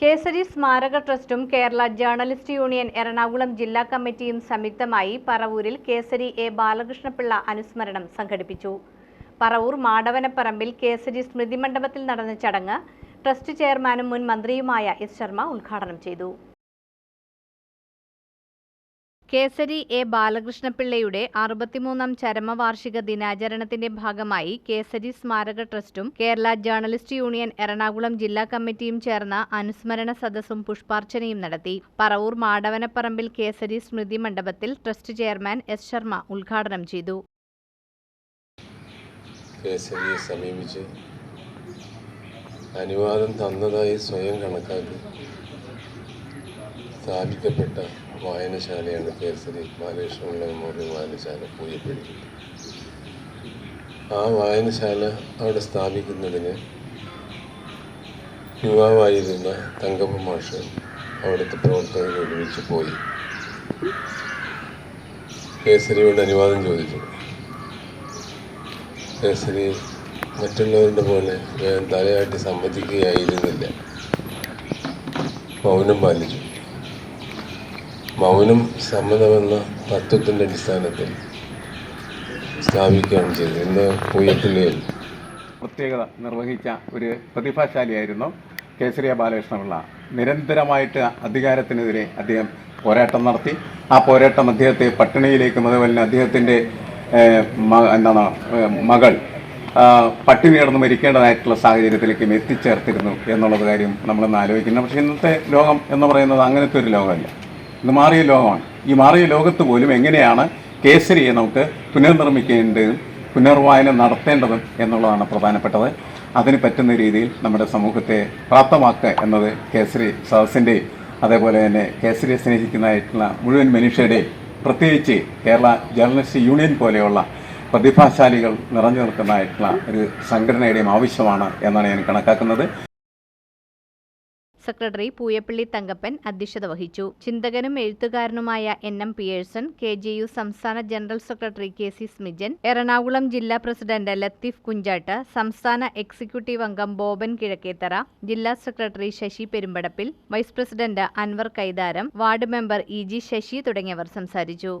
കേസരി സ്മാരക ട്രസ്റ്റും Kerala journalist union Ernakulam ജില്ലാ കമ്മിറ്റിയും സംയുക്തമായി പറവൂരിൽ കേസരി എ ബാലകൃഷ്ണപിള്ള അനുസ്മരണം സംഘടിപ്പിച്ചു. പറവൂർ മാടവനപ്പറമ്പിൽ കേസരി സ്മൃതി മണ്ഡപത്തിൽ നടന്ന ചടങ്ങ് ട്രസ്റ്റ് ചെയർമാനും മുൻ മന്ത്രിയുമായ എസ് ശർമ്മ ഉദ്ഘാടനം ചെയ്തു. കേസരി എ ബാലകൃഷ്ണപിള്ളയുടെ അറുപത്തിമൂന്നാം ചരമവാർഷിക ദിനാചരണത്തിന്റെ ഭാഗമായി കേസരി സ്മാരക ട്രസ്റ്റും കേരള ജേർണലിസ്റ്റ് യൂണിയൻ എറണാകുളം ജില്ലാ കമ്മിറ്റിയും ചേർന്ന അനുസ്മരണ സദസ്സും പുഷ്പാർച്ചനയും നടത്തി. പറവൂർ മാടവനപ്പറമ്പിൽ കേസരി സ്മൃതി മണ്ഡപത്തിൽ ട്രസ്റ്റ് ചെയർമാൻ എസ് ശർമ്മ ഉദ്ഘാടനം ചെയ്തു. സമീപിച്ച് അനുവാദം തന്നതായി സ്വയം കണക്കാക്കി. സ്ഥാപിക്കപ്പെട്ട വായനശാലയാണ് കേസരി. ബാലകൃഷ്ണപിള്ള മെമ്മോറിയൽ വായനശാല പൂയപ്പള്ളി ആ വായനശാല അവിടെ സ്ഥാപിക്കുന്നതിന് യുവാവായിരുന്ന തങ്കപ്പ മാഷ് അവിടുത്തെ പ്രവർത്തകർ ഒരുമിച്ച് പോയി. കേസരിയോട് അനുവാദം ചോദിച്ചു. കേസരി മറ്റുള്ളവരുടെ പോലെ ഞാൻ തലയാട്ടി സമ്മതിക്കുകയായിരുന്നില്ല. മൗനം പാലിച്ചു. മൗനം സമ്മതമെന്ന തത്വത്തിന്റെ അടിസ്ഥാനത്തിൽ സ്ഥാപിക്കുകയാണ് ചെയ്തത്. ഇന്ന് പൂയപ്പള്ളിയിൽ പ്രത്യേകത നിർവഹിച്ച ഒരു പ്രതിഭാശാലിയായിരുന്നു കേസരിയ ബാലകൃഷ്ണപിള്ള. നിരന്തരമായിട്ട് അധികാരത്തിനെതിരെ അദ്ദേഹം പോരാട്ടം നടത്തി. ആ പോരാട്ടം അദ്ദേഹത്തെ പട്ടിണിയിലേക്കും അതുപോലെ തന്നെ അദ്ദേഹത്തിന്റെ എന്താണ് മകൾ പട്ടിണി കിടന്ന് മരിക്കേണ്ടതായിട്ടുള്ള സാഹചര്യത്തിലേക്കും എത്തിച്ചേർത്തിരുന്നു എന്നുള്ളത് കാര്യം നമ്മളൊന്ന് ആലോചിക്കുന്നു പക്ഷേ ഇന്നത്തെ ലോകം എന്ന് പറയുന്നത് അങ്ങനത്തെ ഒരു ലോകമല്ല. ഇന്ന് മാറിയ ലോകമാണ്. ഈ മാറിയ ലോകത്ത് പോലും എങ്ങനെയാണ് കേസരിയെ നമുക്ക് പുനർനിർമ്മിക്കേണ്ടതും പുനർവായന നടത്തേണ്ടതും എന്നുള്ളതാണ് പ്രധാനപ്പെട്ടത്. അതിന് പറ്റുന്ന രീതിയിൽ നമ്മുടെ സമൂഹത്തെ പ്രാപ്തമാക്കുക എന്നത് കേസരി സദസ്സിന്റെയും അതേപോലെ തന്നെ കേസരിയെ സ്നേഹിക്കുന്നതായിട്ടുള്ള മുഴുവൻ മനുഷ്യരുടെയും പ്രത്യേകിച്ച് കേരള ജേർണലിസ്റ്റ് യൂണിയൻ പോലെയുള്ള പ്രതിഭാശാലികൾ നിറഞ്ഞു നിൽക്കുന്നതായിട്ടുള്ള ഒരു സംഘടനയുടെയും ആവശ്യമാണ് എന്നാണ് ഞാൻ കണക്കാക്കുന്നത്. സെക്രട്ടറി പൂയപ്പള്ളി തങ്കപ്പൻ അധ്യക്ഷത വഹിച്ചു. ചിന്തകനും എഴുത്തുകാരനുമായ N. M. Pearson K. J. U സംസ്ഥാന general secretary K. C. Smijan Ernakulam ജില്ലാ പ്രസിഡന്റ് ലത്തീഫ് കുഞ്ചാട്ട് സംസ്ഥാന എക്സിക്യൂട്ടീവ് അംഗം ബോബൻ കിഴക്കേത്തറ ജില്ലാ secretary Sasi പെരുമ്പടപ്പിൽ vice president Anwar Kaitharam ward member E G Sasi തുടങ്ങിയവർ സംസാരിച്ചു.